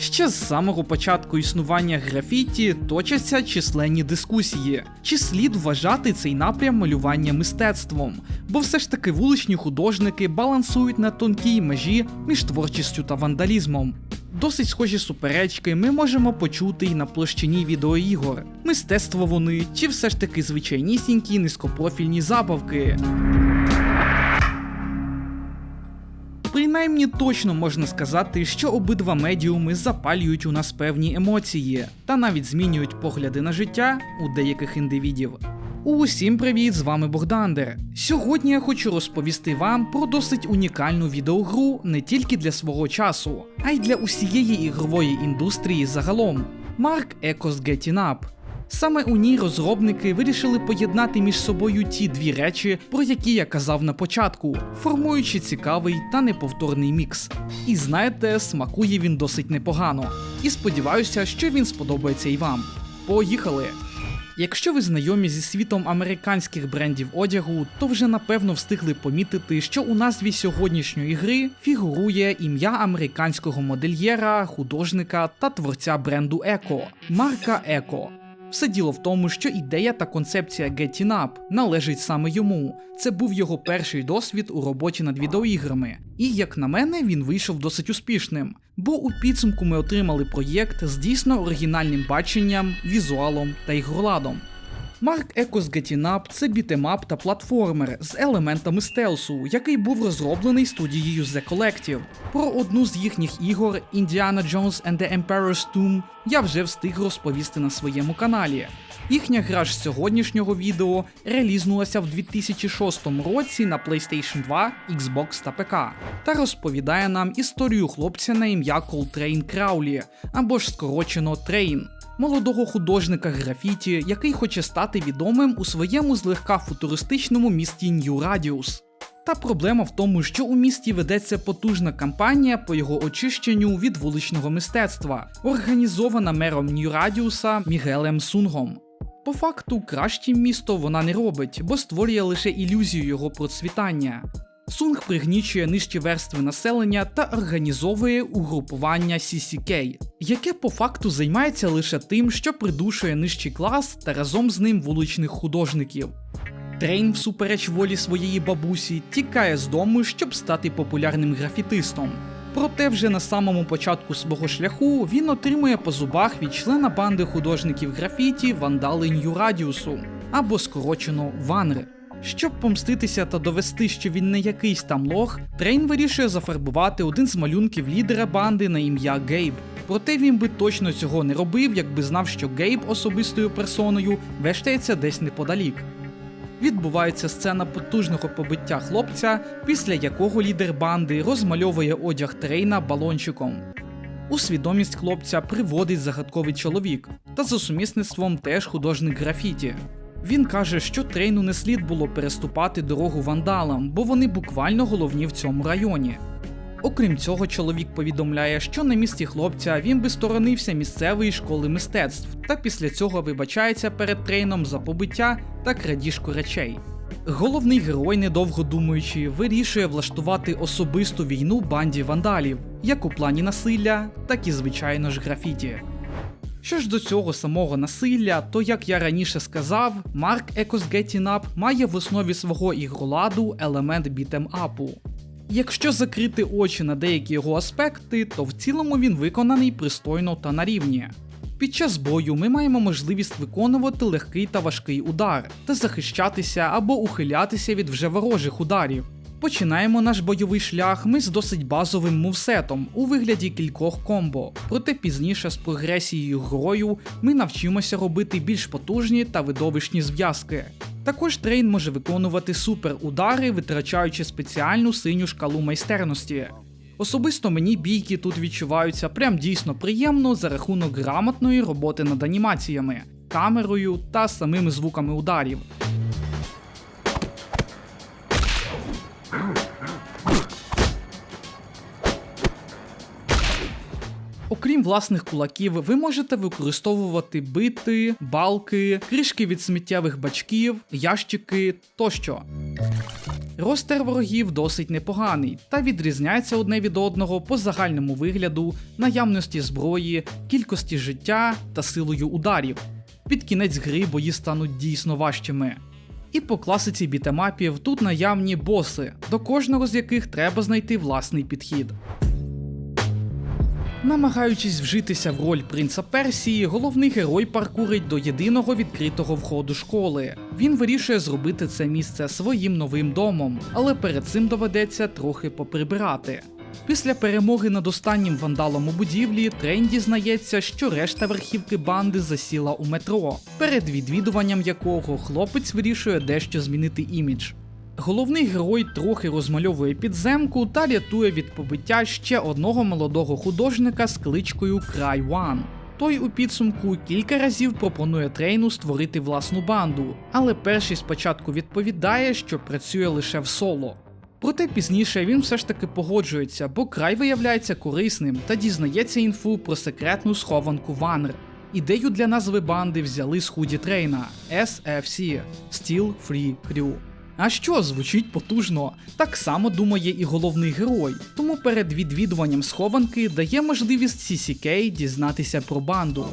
Ще з самого початку існування графіті точаться численні дискусії, чи слід вважати цей напрям малювання мистецтвом, бо все ж таки вуличні художники балансують на тонкій межі між творчістю та вандалізмом. Досить схожі суперечки ми можемо почути й на площині відеоігор. Мистецтво вони, чи все ж таки звичайнісінькі низькопрофільні забавки. Принаймні точно можна сказати, що обидва медіуми запалюють у нас певні емоції та навіть змінюють погляди на життя у деяких індивідів. Усім привіт, з вами Богдандер. Сьогодні я хочу розповісти вам про досить унікальну відеогру не тільки для свого часу, а й для усієї ігрової індустрії загалом. Mark Echo's Getting Up. Саме у ній розробники вирішили поєднати між собою ті дві речі, про які я казав на початку, формуючи цікавий та неповторний мікс. І знаєте, смакує він досить непогано. І сподіваюся, що він сподобається і вам. Поїхали! Якщо ви знайомі зі світом американських брендів одягу, то вже напевно встигли помітити, що у назві сьогоднішньої гри фігурує ім'я американського модельєра, художника та творця бренду Еко Марка Еко. Все діло в тому, що ідея та концепція Getting Up належить саме йому. Це був його перший досвід у роботі над відеоіграми. І як на мене, він вийшов досить успішним. Бо у підсумку ми отримали проєкт з дійсно оригінальним баченням, візуалом та ігроладом. Echo's Getting Up – це бітемап та платформер з елементами стелсу, який був розроблений студією The Collective. Про одну з їхніх ігор Indiana Jones and the Emperor's Tomb я вже встиг розповісти на своєму каналі. Їхня гра ж сьогоднішнього відео релізнулася в 2006 році на PlayStation 2, Xbox та ПК, та розповідає нам історію хлопця на ім'я Колтрейн Краулі, або ж скорочено Трейн молодого художника графіті, який хоче стати відомим у своєму злегка футуристичному місті Нью Радіус. Та проблема в тому, що у місті ведеться потужна кампанія по його очищенню від вуличного мистецтва, організована мером Нью Радіуса Мігелем Сунгом. По факту, кращим місто вона не робить, бо створює лише ілюзію його процвітання. Сунг пригнічує нижчі верстви населення та організовує угрупування CCK, яке по факту займається лише тим, що придушує нижчий клас та разом з ним вуличних художників. Трейн, всупереч волі своєї бабусі, тікає з дому, щоб стати популярним графітистом. Проте вже на самому початку свого шляху він отримує по зубах від члена банди художників графіті Вандали Нью Радіусу або скорочено Ванри. Щоб помститися та довести, що він не якийсь там лох, Трейн вирішує зафарбувати один з малюнків лідера банди на ім'я Гейб. Проте він би точно цього не робив, якби знав, що Гейб особистою персоною вештається десь неподалік. Відбувається сцена потужного побиття хлопця, після якого лідер банди розмальовує одяг трейна балончиком. У свідомість хлопця приводить загадковий чоловік, та за сумісництвом теж художник графіті. Він каже, що трейну не слід було переступати дорогу вандалам, бо вони буквально головні в цьому районі. Окрім цього, чоловік повідомляє, що на місці хлопця він би сторонився місцевої школи мистецтв, та після цього вибачається перед трейном за побиття та крадіжку речей. Головний герой, недовго думаючи, вирішує влаштувати особисту війну банді вандалів, як у плані насилля, так і звичайно ж графіті. Що ж до цього самого насилля, то як я раніше сказав, Mark Echo's Getting Up має в основі свого ігроладу елемент бітем-апу. Якщо закрити очі на деякі його аспекти, то в цілому він виконаний пристойно та на рівні. Під час бою ми маємо можливість виконувати легкий та важкий удар та захищатися або ухилятися від вже ворожих ударів. Починаємо наш бойовий шлях ми з досить базовим мувсетом у вигляді кількох комбо, проте пізніше з прогресією грою ми навчимося робити більш потужні та видовищні зв'язки. Також трейн може виконувати супер удари, витрачаючи спеціальну синю шкалу майстерності. Особисто мені бійки тут відчуваються прям дійсно приємно за рахунок грамотної роботи над анімаціями, камерою та самими звуками ударів. Окрім власних кулаків, ви можете використовувати бити, балки, кришки від сміттєвих бачків, ящики тощо. Ростер ворогів досить непоганий та відрізняється одне від одного по загальному вигляду, наявності зброї, кількості життя та силою ударів. Під кінець гри бої стануть дійсно важчими. І по класиці бітемапів тут наявні боси, до кожного з яких треба знайти власний підхід. Намагаючись вжитися в роль принца Персії, головний герой паркурить до єдиного відкритого входу школи. Він вирішує зробити це місце своїм новим домом, але перед цим доведеться трохи поприбирати. Після перемоги над останнім вандалом у будівлі Трейн дізнається, що решта верхівки банди засіла у метро, перед відвідуванням якого хлопець вирішує дещо змінити імідж. Головний герой трохи розмальовує підземку та рятує від побиття ще одного молодого художника з кличкою Cry One. Той у підсумку кілька разів пропонує трейну створити власну банду, але перший спочатку відповідає, що працює лише в соло. Проте пізніше він все ж таки погоджується, бо край виявляється корисним та дізнається інфу про секретну схованку Ванр. Ідею для назви банди взяли з худі трейна SFC Steel Free Crew. А що звучить потужно? Так само думає і головний герой, тому перед відвідуванням схованки дає можливість CCK дізнатися про банду.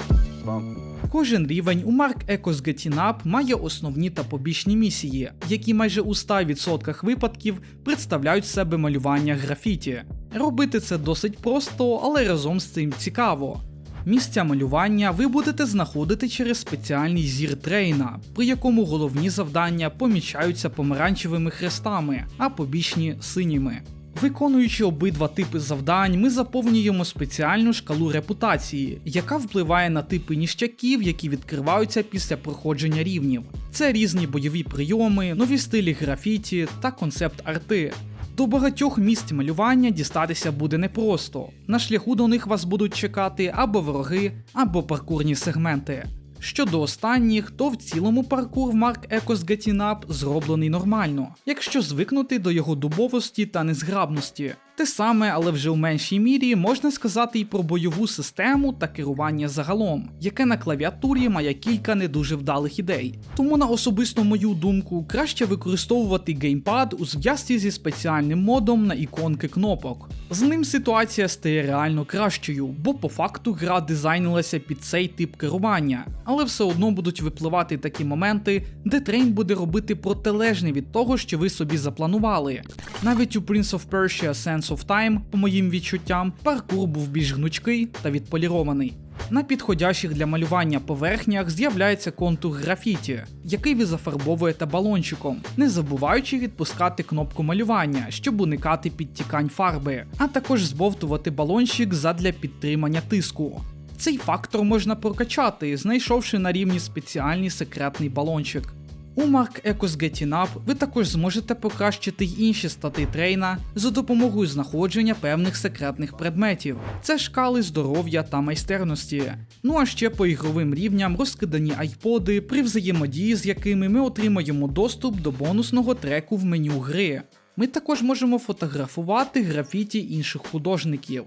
Кожен рівень у Mark Echoes Getting Up має основні та побічні місії, які майже у 100% випадків представляють себе малювання графіті. Робити це досить просто, але разом з цим цікаво. Місця малювання ви будете знаходити через спеціальний зір трейна, при якому головні завдання помічаються помаранчевими хрестами, а побічні синіми. Виконуючи обидва типи завдань, ми заповнюємо спеціальну шкалу репутації, яка впливає на типи ніщаків, які відкриваються після проходження рівнів. Це різні бойові прийоми, нові стилі графіті та концепт арти. До багатьох місць малювання дістатися буде непросто. На шляху до них вас будуть чекати або вороги, або паркурні сегменти. Щодо останніх, то в цілому паркур в Mark Ecos Getting Up зроблений нормально, якщо звикнути до його дубовості та незграбності. Те саме, але вже в меншій мірі можна сказати і про бойову систему та керування загалом, яке на клавіатурі має кілька не дуже вдалих ідей. Тому на особисту мою думку краще використовувати геймпад у зв'язці зі спеціальним модом на іконки кнопок. З ним ситуація стає реально кращою, бо по факту гра дизайнилася під цей тип керування, але все одно будуть випливати такі моменти, де трейн буде робити протилежне від того, що ви собі запланували. Навіть у Prince of Persia Sense of Time, по моїм відчуттям, паркур був більш гнучкий та відполірований. На підходящих для малювання поверхнях з'являється контур графіті, який ви зафарбовуєте балончиком, не забуваючи відпускати кнопку малювання, щоб уникати підтікань фарби, а також збовтувати балончик задля підтримання тиску. Цей фактор можна прокачати, знайшовши на рівні спеціальний секретний балончик. У Mark Echoes Getting Up ви також зможете покращити й інші стати трейна за допомогою знаходження певних секретних предметів. Це шкали здоров'я та майстерності. Ну а ще по ігровим рівням розкидані айподи, при взаємодії з якими ми отримаємо доступ до бонусного треку в меню гри. Ми також можемо фотографувати графіті інших художників.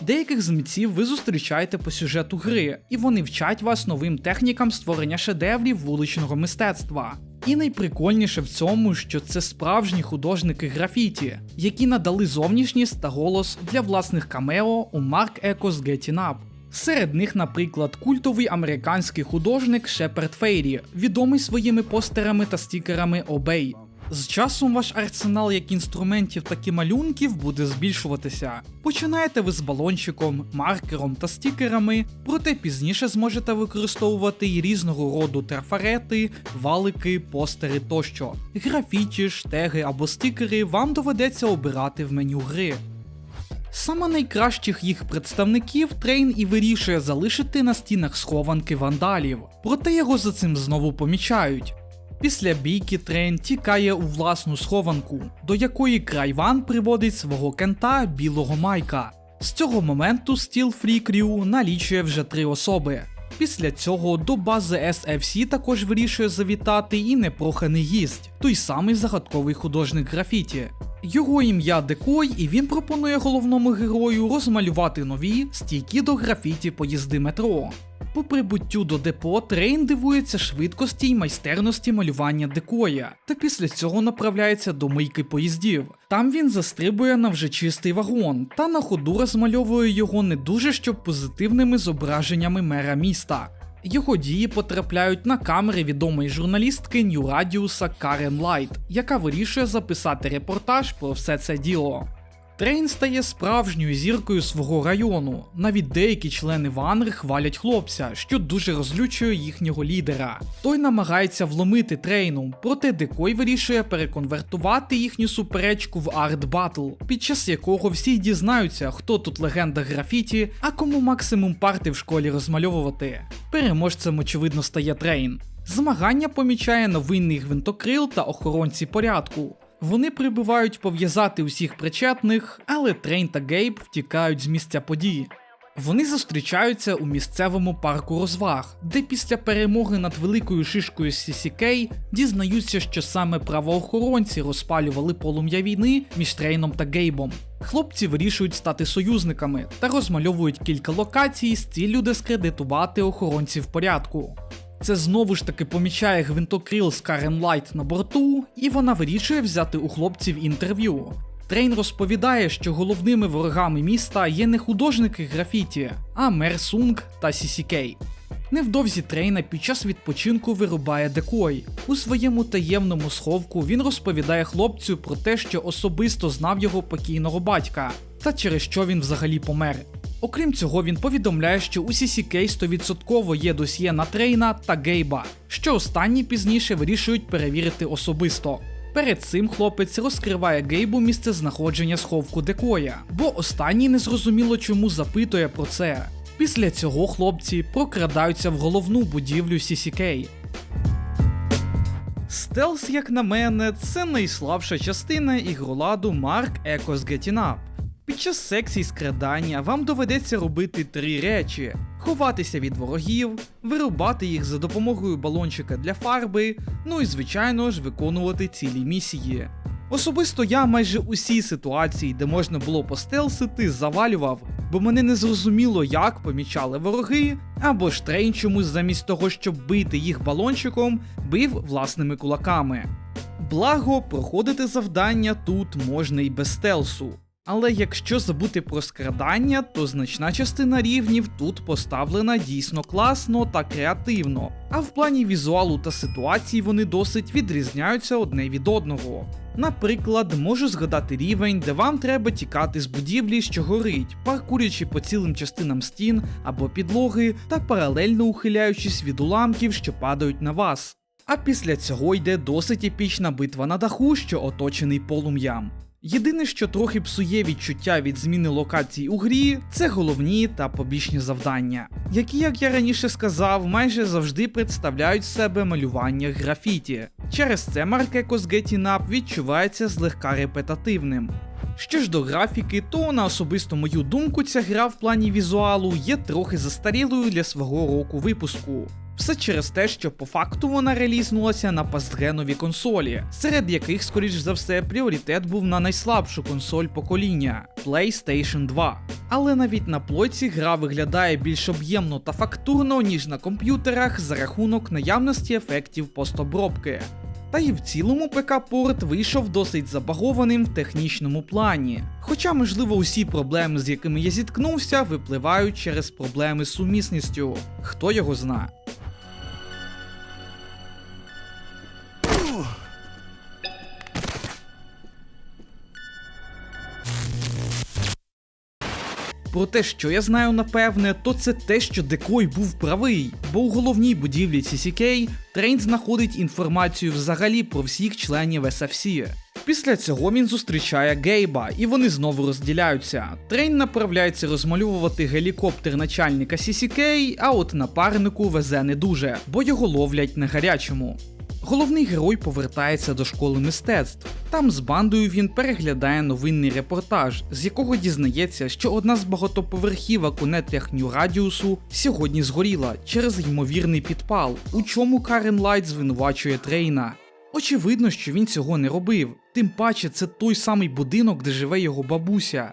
Деяких з ви зустрічаєте по сюжету гри, і вони вчать вас новим технікам створення шедеврів вуличного мистецтва. І найприкольніше в цьому, що це справжні художники графіті, які надали зовнішність та голос для власних камео у Mark Echoes Getting Up. Серед них, наприклад, культовий американський художник Шеперд Фейрі, відомий своїми постерами та стікерами Obey. З часом ваш арсенал як інструментів, так і малюнків буде збільшуватися. Починаєте ви з балончиком, маркером та стікерами, проте пізніше зможете використовувати й різного роду трафарети, валики, постери тощо. Графіті, штеги або стікери вам доведеться обирати в меню гри. Саме найкращих їх представників трейн і вирішує залишити на стінах схованки вандалів, проте його за цим знову помічають. Після бійки Трейн тікає у власну схованку, до якої Крайван приводить свого кента білого Майка. З цього моменту стіл Crew налічує вже три особи. Після цього до бази SFC також вирішує завітати і непроханий гість, той самий загадковий художник графіті. Його ім'я Декой, і він пропонує головному герою розмалювати нові стійкі до графіті поїзди метро. По прибуттю до депо Трейн дивується швидкості й майстерності малювання декоя, та після цього направляється до мийки поїздів. Там він застрибує на вже чистий вагон та на ходу розмальовує його не дуже щоб позитивними зображеннями мера міста. Його дії потрапляють на камери відомої журналістки Нью Радіуса Карен Лайт, яка вирішує записати репортаж про все це діло. Трейн стає справжньою зіркою свого району. Навіть деякі члени Ванри хвалять хлопця, що дуже розлючує їхнього лідера. Той намагається вломити трейну, проте Декой вирішує переконвертувати їхню суперечку в арт батл, під час якого всі дізнаються, хто тут легенда графіті, а кому максимум парти в школі розмальовувати. Переможцем, очевидно, стає трейн. Змагання помічає новинний гвинтокрил та охоронці порядку. Вони прибувають пов'язати усіх причетних, але Трейн та Гейб втікають з місця події. Вони зустрічаються у місцевому парку розваг, де після перемоги над великою шишкою CCK дізнаються, що саме правоохоронці розпалювали полум'я війни між Трейном та Гейбом. Хлопці вирішують стати союзниками та розмальовують кілька локацій з ціллю дискредитувати охоронців порядку. Це знову ж таки помічає гвинтокрил з Карен Лайт на борту, і вона вирішує взяти у хлопців інтерв'ю. Трейн розповідає, що головними ворогами міста є не художники графіті, а мер Сунг та Сісікей. Невдовзі трейна під час відпочинку вирубає декой. У своєму таємному сховку він розповідає хлопцю про те, що особисто знав його покійного батька, та через що він взагалі помер. Окрім цього, він повідомляє, що у CCK 100% є досьє на трейна та Гейба, що останні пізніше вирішують перевірити особисто. Перед цим хлопець розкриває Гейбу місце знаходження сховку Декоя, бо останній незрозуміло чому запитує про це. Після цього хлопці прокрадаються в головну будівлю CCK. Стелс, як на мене, це найслабша частина ігроладу Mark Echoes Getting Up. Під час секцій скрадання вам доведеться робити три речі: ховатися від ворогів, вирубати їх за допомогою балончика для фарби, ну і звичайно ж виконувати цілі місії. Особисто я майже усі ситуації, де можна було постелсити, завалював, бо мене не зрозуміло, як помічали вороги, або ж трейн чомусь замість того, щоб бити їх балончиком, бив власними кулаками. Благо, проходити завдання тут можна і без стелсу. Але якщо забути про скрадання, то значна частина рівнів тут поставлена дійсно класно та креативно. А в плані візуалу та ситуацій вони досить відрізняються одне від одного. Наприклад, можу згадати рівень, де вам треба тікати з будівлі, що горить, паркурячи по цілим частинам стін або підлоги та паралельно ухиляючись від уламків, що падають на вас. А після цього йде досить епічна битва на даху, що оточений полум'ям. Єдине, що трохи псує відчуття від зміни локацій у грі, це головні та побічні завдання, які, як я раніше сказав, майже завжди представляють себе малювання графіті. Через це Getting Up відчувається злегка репетативним. Що ж до графіки, то на особисту мою думку, ця гра в плані візуалу є трохи застарілою для свого року випуску. Все через те, що по факту вона релізнулася на пастгенові консолі, серед яких, скоріш за все, пріоритет був на найслабшу консоль покоління PlayStation 2. Але навіть на плойці гра виглядає більш об'ємно та фактурно, ніж на комп'ютерах за рахунок наявності ефектів постобробки. Та і в цілому ПК-порт вийшов досить забагованим в технічному плані. Хоча, можливо, усі проблеми, з якими я зіткнувся, випливають через проблеми з сумісністю. Хто його зна. Про те, що я знаю напевне, то це те, що Декой був правий, бо у головній будівлі CCK Трейн знаходить інформацію взагалі про всіх членів SFC. Після цього він зустрічає Гейба, і вони знову розділяються. Трейн направляється розмальовувати гелікоптер начальника CCK, а от напарнику везе не дуже, бо його ловлять на гарячому. Головний герой повертається до школи мистецтв. Там з бандою він переглядає новинний репортаж, з якого дізнається, що одна з багатоповерхівок у нетрях Нью Радіусу сьогодні згоріла через ймовірний підпал, у чому Карен Лайт звинувачує трейна. Очевидно, що він цього не робив, тим паче це той самий будинок, де живе його бабуся.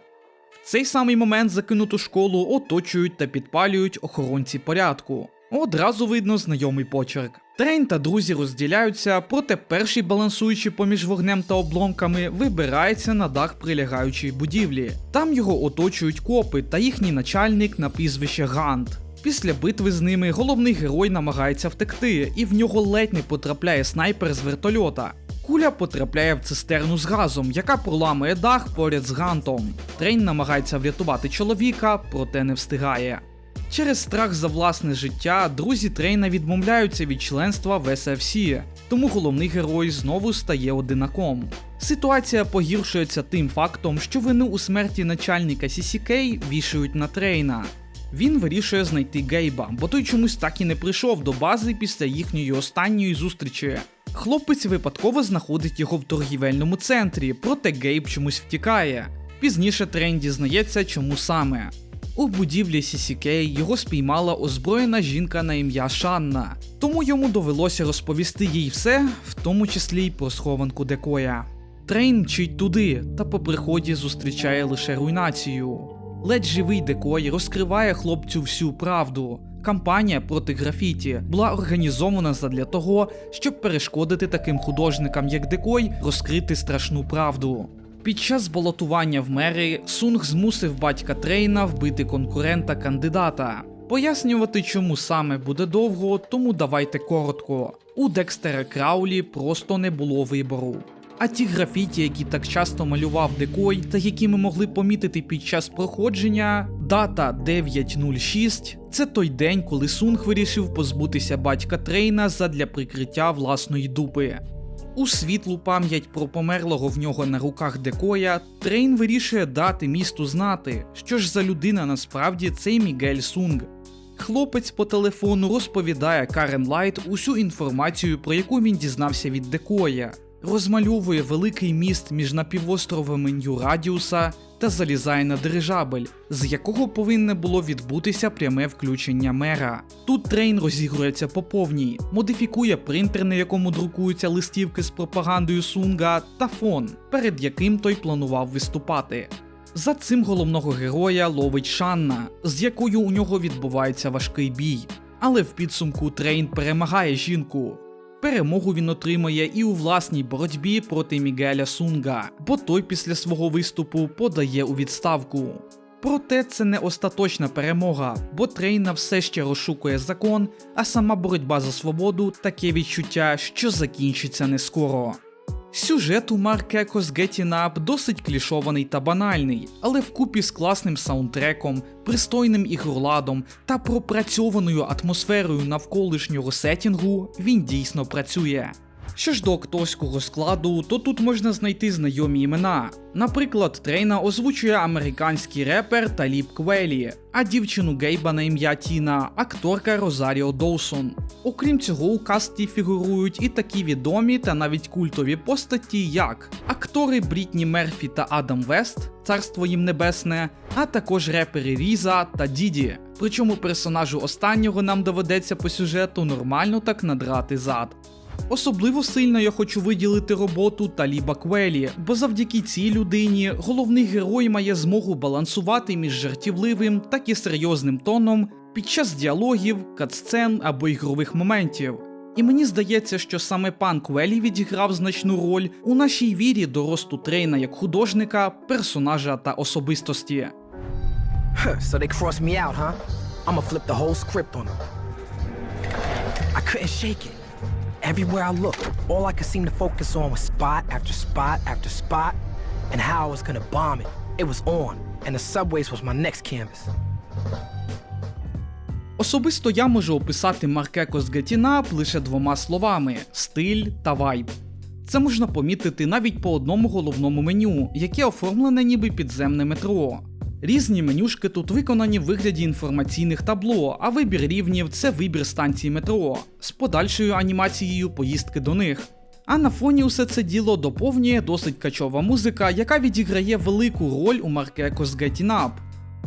В цей самий момент закинуту школу оточують та підпалюють охоронці порядку. Одразу видно знайомий почерк. Трейн та друзі розділяються, проте перший, балансуючи поміж вогнем та обломками, вибирається на дах прилягаючої будівлі. Там його оточують копи та їхній начальник на прізвище Гант. Після битви з ними головний герой намагається втекти, і в нього ледь не потрапляє снайпер з вертольота. Куля потрапляє в цистерну з газом, яка проламує дах поряд з гантом. Трейн намагається врятувати чоловіка, проте не встигає. Через страх за власне життя друзі Трейна відмовляються від членства в SFC, тому головний герой знову стає одинаком. Ситуація погіршується тим фактом, що вину у смерті начальника CCK вішають на Трейна. Він вирішує знайти Гейба, бо той чомусь так і не прийшов до бази після їхньої останньої зустрічі. Хлопець випадково знаходить його в торгівельному центрі, проте Гейб чомусь втікає. Пізніше Трейн дізнається, чому саме. У будівлі CCK його спіймала озброєна жінка на ім'я Шанна, тому йому довелося розповісти їй все, в тому числі й про схованку Декоя. Трейн мчить туди, та по приході зустрічає лише руйнацію. Ледь живий Декой розкриває хлопцю всю правду. Кампанія проти графіті була організована задля того, щоб перешкодити таким художникам, як Декой, розкрити страшну правду. Під час балотування в мери Сунг змусив батька Трейна вбити конкурента кандидата. Пояснювати, чому саме буде довго, тому давайте коротко. У Декстера Краулі просто не було вибору. А ті графіті, які так часто малював Декой, та які ми могли помітити під час проходження, дата 906 це той день, коли Сунг вирішив позбутися батька Трейна задля прикриття власної дупи. У світлу пам'ять про померлого в нього на руках Декоя, Трейн вирішує дати місту знати, що ж за людина насправді цей Мігель Сунг. Хлопець по телефону розповідає Карен Лайт усю інформацію, про яку він дізнався від Декоя, розмальовує великий міст між напівостровами Нью Радіуса та залізає на дирижабель, з якого повинне було відбутися пряме включення мера. Тут трейн розігрується по повній, модифікує принтер, на якому друкуються листівки з пропагандою Сунга, та фон, перед яким той планував виступати. За цим головного героя ловить Шанна, з якою у нього відбувається важкий бій. Але в підсумку Трейн перемагає жінку. Перемогу він отримає і у власній боротьбі проти Мігеля Сунга, бо той після свого виступу подає у відставку. Проте це не остаточна перемога, бо Трейна все ще розшукує закон, а сама боротьба за свободу таке відчуття, що закінчиться не скоро. Сюжет у Марк Екос Getting Up досить клішований та банальний, але вкупі з класним саундтреком, пристойним ігроладом та пропрацьованою атмосферою навколишнього сетінгу він дійсно працює. Що ж до акторського складу, то тут можна знайти знайомі імена. Наприклад, Трейна озвучує американський репер Таліб Квелі, а дівчину Гейба на ім'я Тіна акторка Розаріо Доусон. Окрім цього, у касті фігурують і такі відомі та навіть культові постаті, як актори Брітні Мерфі та Адам Вест, царство їм небесне, а також репери Різа та Діді. Причому персонажу останнього нам доведеться по сюжету нормально так надрати зад. Особливо сильно я хочу виділити роботу Таліба Квелі, бо завдяки цій людині головний герой має змогу балансувати між жартівливим так і серйозним тоном під час діалогів, катсцен або ігрових моментів. І мені здається, що саме пан Квелі відіграв значну роль у нашій вірі до росту трейна як художника, персонажа та особистості. So they crossed me out, huh? I'ma flip the whole script on them. I couldn't shake it. Everywhere I looked, all I could seem to focus on was spot after spot after spot, and how I was gonna bomb it. It was on, and the subways was my next canvas. Особисто я можу описати Маркеко з Гетінап лише двома словами: стиль та вайб. Це можна помітити навіть по одному головному меню, яке оформлене ніби підземне метро. Різні менюшки тут виконані в вигляді інформаційних табло, а вибір рівнів це вибір станцій метро з подальшою анімацією поїздки до них. А на фоні усе це діло доповнює досить качова музика, яка відіграє велику роль у Маркеко з Getting Up.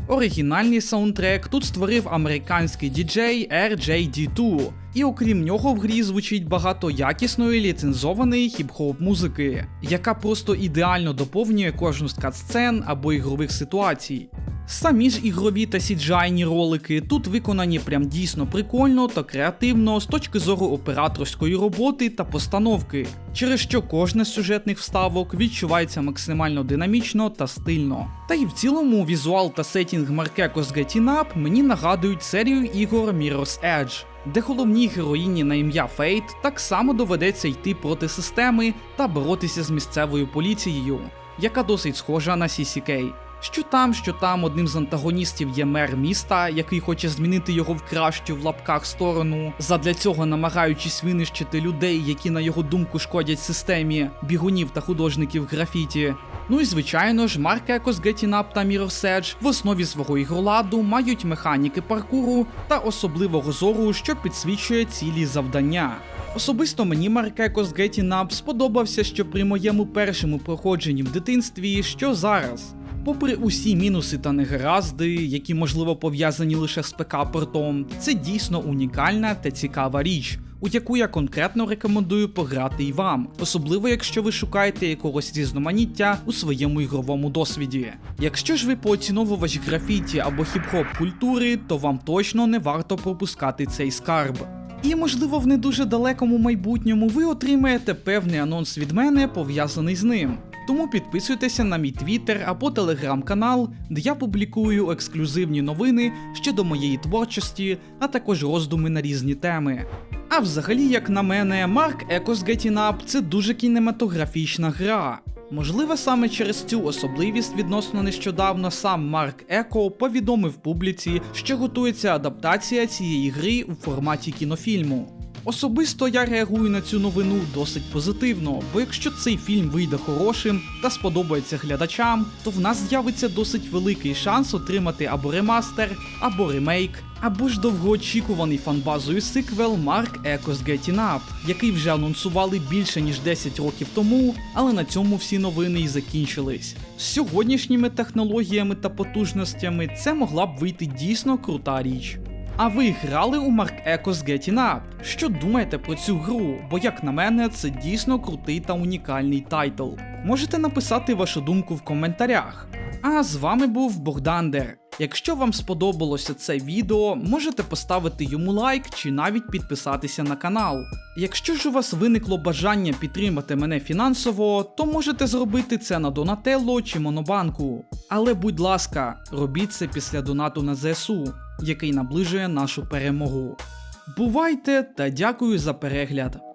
Оригінальний саундтрек тут створив американський діджей RJD2, і окрім нього в грі звучить багато якісної ліцензованої хіп-хоп музики, яка просто ідеально доповнює кожну з кат-сцен або ігрових ситуацій. Самі ж ігрові та сіджайні ролики тут виконані прям дійсно прикольно та креативно з точки зору операторської роботи та постановки, через що кожна з сюжетних вставок відчувається максимально динамічно та стильно. Та й в цілому візуал та сетінг Marquecos Getting Up мені нагадують серію ігор Mirror's Edge, де головній героїні на ім'я Фейт так само доведеться йти проти системи та боротися з місцевою поліцією, яка досить схожа на CCK. Що там, що там одним з антагоністів є мер міста, який хоче змінити його в кращу в лапках сторону, задля цього намагаючись винищити людей, які на його думку шкодять системі, бігунів та художників графіті. Ну і звичайно ж, Ecos Getting Up та Mirror's Edge в основі свого ігроладу мають механіки паркуру та особливого зору, що підсвічує цілі завдання. Особисто мені Маркекос Getting Up сподобався, що при моєму першому проходженні в дитинстві, що зараз. Попри усі мінуси та негаразди, які можливо пов'язані лише з ПК-портом, це дійсно унікальна та цікава річ, у яку я конкретно рекомендую пограти і вам, особливо якщо ви шукаєте якогось різноманіття у своєму ігровому досвіді. Якщо ж ви поціновувач графіті або хіп-хоп культури, то вам точно не варто пропускати цей скарб. І, можливо, в не дуже далекому майбутньому ви отримаєте певний анонс від мене, пов'язаний з ним. Тому підписуйтеся на мій твіттер або телеграм-канал, де я публікую ексклюзивні новини щодо моєї творчості, а також роздуми на різні теми. А взагалі, як на мене, Марк Екос Getting Up – це дуже кінематографічна гра. Можливо, саме через цю особливість відносно нещодавно сам Марк Еко повідомив публіці, що готується адаптація цієї гри у форматі кінофільму. Особисто я реагую на цю новину досить позитивно, бо якщо цей фільм вийде хорошим та сподобається глядачам, то в нас з'явиться досить великий шанс отримати або ремастер, або ремейк, або ж довгоочікуваний фанбазою сиквел Mark Echoes Getting Up, який вже анонсували більше ніж 10 років тому, але на цьому всі новини і закінчились. З сьогоднішніми технологіями та потужностями це могла б вийти дійсно крута річ. А ви грали у Mark Echo's Getting Up? Що думаєте про цю гру? Бо, як на мене, це дійсно крутий та унікальний тайтл. Можете написати вашу думку в коментарях. А з вами був Богдандер. Якщо вам сподобалося це відео, можете поставити йому лайк чи навіть підписатися на канал. Якщо ж у вас виникло бажання підтримати мене фінансово, то можете зробити це на Донателло чи Монобанку. Але будь ласка, робіть це після донату на ЗСУ, який наближує нашу перемогу. Бувайте та дякую за перегляд.